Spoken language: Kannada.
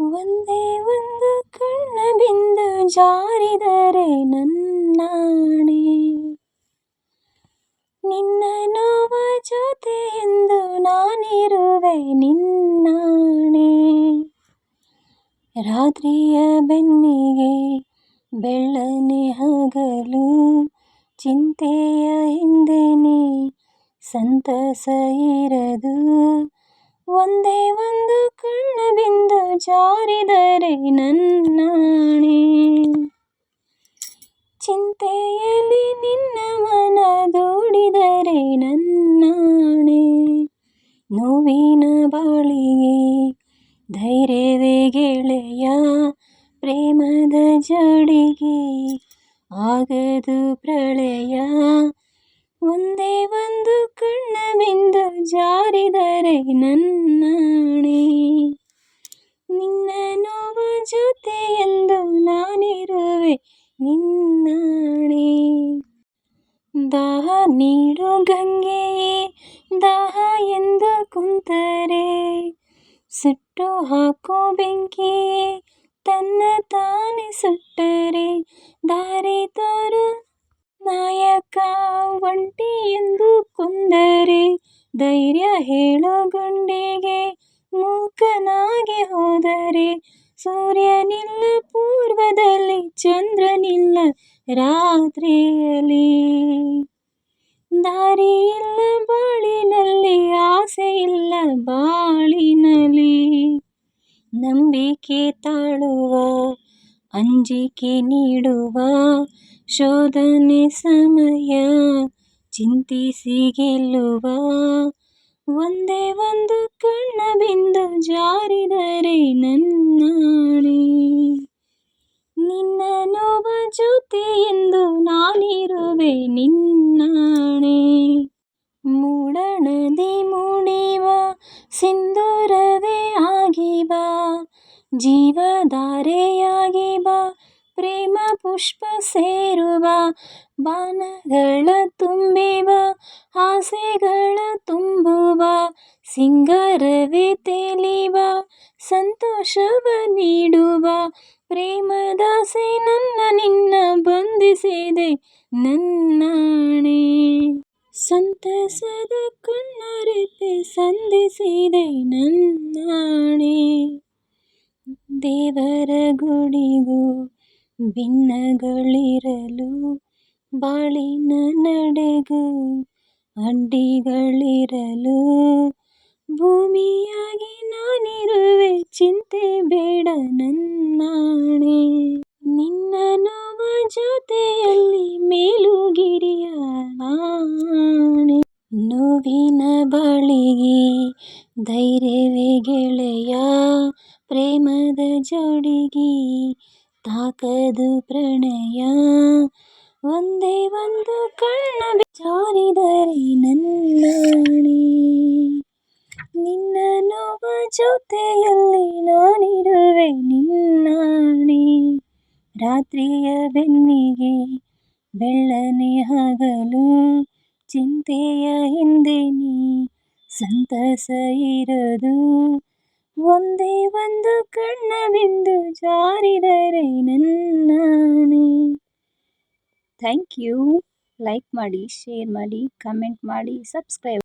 ಒಂದೇ ಒಂದು ಕಣ್ಣ ಬಿಂದು ಜಾರಿದರೆ ನನ್ನಾಣೆ. ನಿನ್ನ ನೋವ ಜೊತೆ ಎಂದು ನಾನಿರುವೆ ನಿನ್ನಾಣೆ. ರಾತ್ರಿಯ ಬೆನ್ನಿಗೆ ಬೆಳ್ಳನೆ ಹಗಲು, ಚಿಂತೆಯ ಹಿಂದೆನೆ ಸಂತಸ ಇರದು. ಒಂದೇ ಒಂದು ಕಣ್ಣ ಜಾರಿದರೆ ನನ್ನಾಣೆ ಚಿಂತೆಯಲ್ಲಿ ನಿನ್ನ ಮನ ದೂಡಿದರೆ ನನ್ನಾಣೆ ನೋವಿನ ಬಾಳಿಗೆ ಧೈರ್ಯವೇ ಗೆಳೆಯ ಪ್ರೇಮದ ಜೋಡಿಗೆ ಆಗದು ಪ್ರಳಯ ಒಂದೇ ಒಂದು ಕಣ್ಣ ಬಿಂದು ಜಾರಿದರೆ ನನ್ನಾಣೆ ದಾಹ ನೀಡು ಗಂಗೆಯೇ, ದಾಹ ಎಂದು ಕುಂತರೆ. ಸುಟ್ಟು ಹಾಕೋ ಬೆಂಕಿಯೇ, ತನ್ನ ತಾನೆ ಸುಟ್ಟರೆ. ದಾರಿ ತೋರು ನಾಯಕ, ಒಂಟಿ ಎಂದು ಕುಂದರೆ. ಧೈರ್ಯ ಹೇಳೋ ಗುಂಡಿಗೆ ದಾರಿ ಇಲ್ಲ ಬಾಳಿನಲ್ಲಿ ಆಸೆ ಇಲ್ಲ ಬಾಳಿನಲ್ಲಿ. ನಂಬಿಕೆ ತಾಳುವ, ಅಂಜಿಕೆ ನೀಡುವ, ಶೋಧನೆ ಸಮಯ, ಚಿಂತಿಸಿ ಗೆಲ್ಲುವ. ಒಂದೇ ಒಂದು ಕಣ್ಣ ಎಂದು ನಾನಿರುವೆ ನಿನ್ನಾಣೆ. ಮೂಡಣದಿ ಮೂಡಿವ, ಸಿಂಧೂರವೇ ಆಗಿ ಬಾ ಜೀವಧಾರೆಯಾಗಿ ಬಾ ಪ್ರೇಮ ಪುಷ್ಪ ಸೇರುವ, ಬಾನಗಳ ತುಂಬಿವ, ಆಸೆಗಳ ತುಂಬುವ, ಸಿಂಗಾರವೇ ತೇಲಿವ, ಸಂತೋಷವ ನೀಡುವ, ಪ್ರೇಮದಾಸೆ ನನ್ನ ನಿನ್ನ ಬಂಧಿಸಿದೆ ನನ್ನಾಣೆ. ಸಂತಸದ ಕಣ್ಣರಿತೆ ಸಂಧಿಸಿದೆ ನನ್ನಾಣೆ. ದೇವರ ಗುಡಿಗೂ ಭಿನ್ನಗಳಿರಲು ಬಾಳಿನ ನಡೆಗೂ ಅಡ್ಡಿಗಳಿರಲು ಧೈರ್ಯವೇ ಗೆಳೆಯ, ಪ್ರೇಮದ ಜೋಡಿಗಿ ತಾಕದು ಪ್ರಣಯ. ಒಂದೇ ಒಂದು ಕಣ್ಣ ಜಾರಿದರೆ ನನ್ನಾಣೆ. ನಿನ್ನ ನೋವ ಜೊತೆಯಲ್ಲಿ ನಾನಿರುವೆ ನಿನ್ನಾಣಿ. ರಾತ್ರಿಯ ಬೆನ್ನಿಗೆ ಬೆಳ್ಳನೆ ಹಗಲು ಚಿಂತೆಯ ಹಿಂದೆನೆ ಸಂತಸ ಇರದು. ಒಂದೇ ಒಂದು ಕಣ್ಣ ಬಿಂದು ಜಾರಿದರೆ ನನ್ನಾನೆ. ಥ್ಯಾಂಕ್ ಯು ಲೈಕ್ ಮಾಡಿ ಶೇರ್ ಮಾಡಿ ಕಮೆಂಟ್ ಮಾಡಿ ಸಬ್ಸ್ಕ್ರೈಬ್